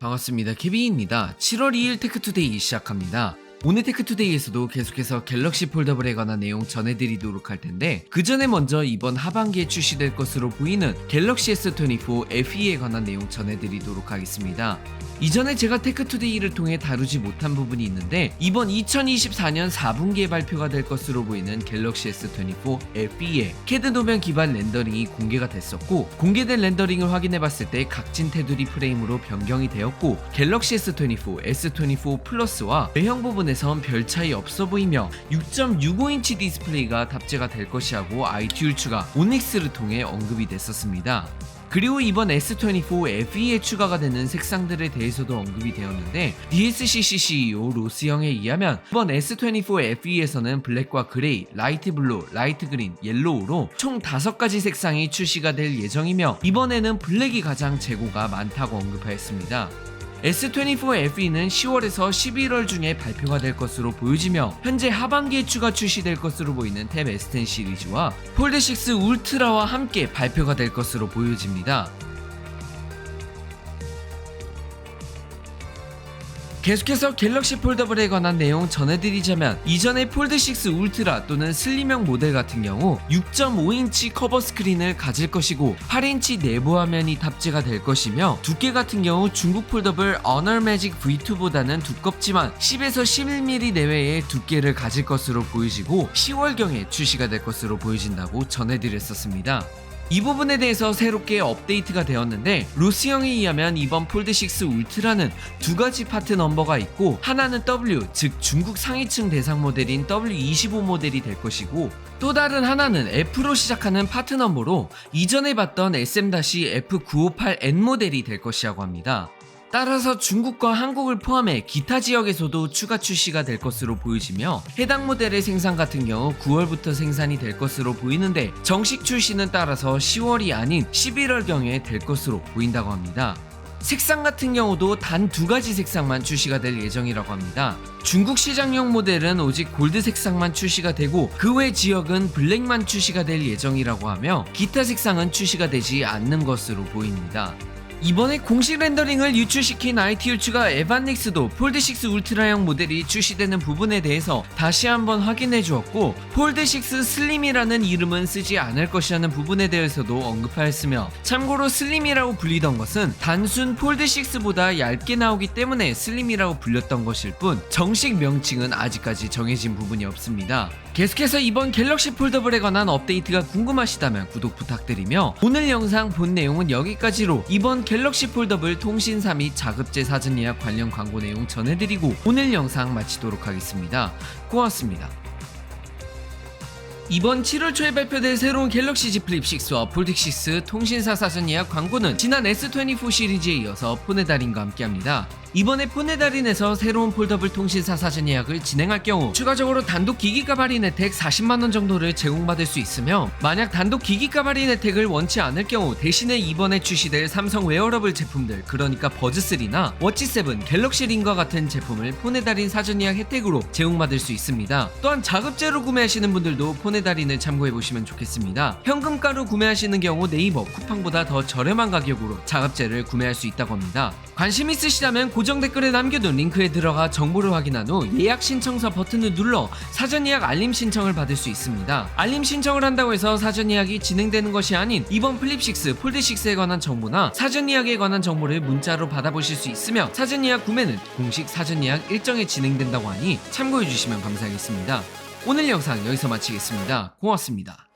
반갑습니다. 케빈입니다. 7월 2일 테크투데이 시작합니다. 오늘 테크투데이에서도 계속해서 갤럭시 폴더블에 관한 내용 전해드리도록 할 텐데 그 전에 먼저 이번 하반기에 출시될 것으로 보이는 갤럭시 S24 FE에 관한 내용 전해드리도록 하겠습니다. 이전에 제가 테크투데이를 통해 다루지 못한 부분이 있는데 이번 2024년 4분기에 발표가 될 것으로 보이는 갤럭시 S24 FE의 캐드 도면 기반 렌더링이 공개가 됐었고 공개된 렌더링을 확인해 봤을 때 각진 테두리 프레임으로 변경이 되었고 갤럭시 S24, S24 플러스와 외형 부분 에선 별 차이 없어 보이며 6.65인치 디스플레이가 탑재가 될 것이라고 IT율 추가 오닉스를 통해 언급이 됐었습니다. 그리고 이번 S24 FE에 추가가 되는 색상들에 대해서도 언급이 되었는데 DSCC CEO 로스 형에 의하면 이번 S24 FE에서는 블랙과 그레이, 라이트 블루, 라이트 그린, 옐로우로 총 5가지 색상이 출시가 될 예정이며 이번에는 블랙이 가장 재고가 많다고 언급하였습니다. S24 FE는 10월에서 11월 중에 발표가 될 것으로 보여지며 현재 하반기에 추가 출시될 것으로 보이는 탭 S10 시리즈와 폴드6 울트라와 함께 발표가 될 것으로 보여집니다. 계속해서 갤럭시 폴더블에 관한 내용 전해드리자면 이전의 폴드6 울트라 또는 슬림형 모델 같은 경우 6.5인치 커버 스크린을 가질 것이고 8인치 내부 화면이 탑재가 될 것이며 두께 같은 경우 중국 폴더블 어널 매직 V2보다는 두껍지만 10에서 11mm 내외의 두께를 가질 것으로 보여지고 10월경에 출시가 될 것으로 보여진다고 전해드렸었습니다. 이 부분에 대해서 새롭게 업데이트가 되었는데 로스형에 의하면 이번 폴드6 울트라는 두 가지 파트 넘버가 있고 하나는 W 즉 중국 상위층 대상 모델인 W25 모델이 될 것이고 또 다른 하나는 F로 시작하는 파트 넘버로 이전에 봤던 SM-F958N 모델이 될 것이라고 합니다. 따라서 중국과 한국을 포함해 기타 지역에서도 추가 출시가 될 것으로 보여지며 해당 모델의 생산 같은 경우 9월부터 생산이 될 것으로 보이는데 정식 출시는 따라서 10월이 아닌 11월경에 될 것으로 보인다고 합니다. 색상 같은 경우도 단 두 가지 색상만 출시가 될 예정이라고 합니다. 중국 시장용 모델은 오직 골드 색상만 출시가 되고 그 외 지역은 블랙만 출시가 될 예정이라고 하며 기타 색상은 출시가 되지 않는 것으로 보입니다. 이번에 공식 렌더링을 유출시킨 IT율 추가 에반닉스도 폴드6 울트라형 모델이 출시되는 부분에 대해서 다시 한번 확인해 주었고 폴드6 슬림이라는 이름은 쓰지 않을 것이라는 부분에 대해서도 언급하였으며 참고로 슬림이라고 불리던 것은 단순 폴드6보다 얇게 나오기 때문에 슬림이라고 불렸던 것일 뿐 정식 명칭은 아직까지 정해진 부분이 없습니다. 계속해서 이번 갤럭시 폴더블에 관한 업데이트가 궁금하시다면 구독 부탁드리며 오늘 영상 본 내용은 여기까지로 이번 갤럭시 폴더블 통신사 및 자급제 사전 예약 관련 광고 내용 전해드리고 오늘 영상 마치도록 하겠습니다. 고맙습니다. 이번 7월 초에 발표될 새로운 갤럭시 Z 플립 6와 폴드6 통신사 사전 예약 광고는 지난 S24 시리즈에 이어서 폰의 달인과 함께합니다. 이번에 폰의 달인에서 새로운 폴더블 통신사 사전 예약을 진행할 경우 추가적으로 단독 기기값 할인 혜택 40만원 정도를 제공받을 수 있으며 만약 단독 기기값 할인 혜택을 원치 않을 경우 대신에 이번에 출시될 삼성 웨어러블 제품들 그러니까 버즈3나 워치7, 갤럭시 링과 같은 제품을 폰의 달인 사전 예약 혜택으로 제공받을 수 있습니다. 또한 자급제로 구매하시는 분들도 폰의 달인을 참고해 보시면 좋겠습니다. 현금가로 구매하시는 경우 네이버 쿠팡보다 더 저렴한 가격으로 자급제를 구매할 수 있다고 합니다. 관심 있으시다면 고정 댓글에 남겨둔 링크에 들어가 정보를 확인한 후 예약 신청서 버튼을 눌러 사전 예약 알림 신청을 받을 수 있습니다. 알림 신청을 한다고 해서 사전 예약이 진행되는 것이 아닌 이번 플립6, 폴드6에 관한 정보나 사전 예약에 관한 정보를 문자로 받아보실 수 있으며 사전 예약 구매는 공식 사전 예약 일정에 진행된다고 하니 참고해 주시면 감사하겠습니다. 오늘 영상 여기서 마치겠습니다. 고맙습니다.